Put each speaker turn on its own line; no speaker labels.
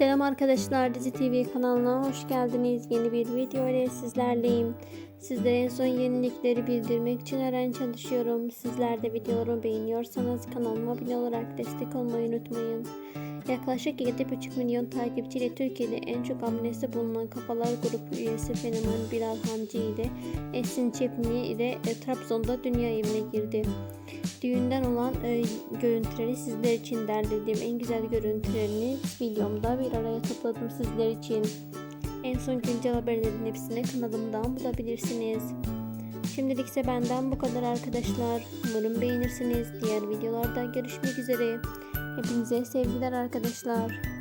Selam arkadaşlar Dizi TV kanalına hoş geldiniz. Yeni bir video ile sizlerleyim. Sizlere en son yenilikleri bildirmek için her an çalışıyorum. Sizler de videolarımı beğeniyorsanız kanalıma abone olarak destek olmayı unutmayın. Yaklaşık 7,5 milyon takipçiyle Türkiye'de en çok abonesi bulunan Kafalar Grubu üyesi Fenomen Bilal Hancı ile Esin Çepni ile Trabzon'da dünya evine girdi. Düğünden olan e, görüntüleri sizler için derlediğim en güzel görüntülerini videomda bir araya topladım sizler için. En son güncel haberlerin hepsini kanalımdan bulabilirsiniz. Şimdilik ise benden bu kadar arkadaşlar. Umarım beğenirsiniz. Diğer videolarda görüşmek üzere. Hepinize sevgiler arkadaşlar.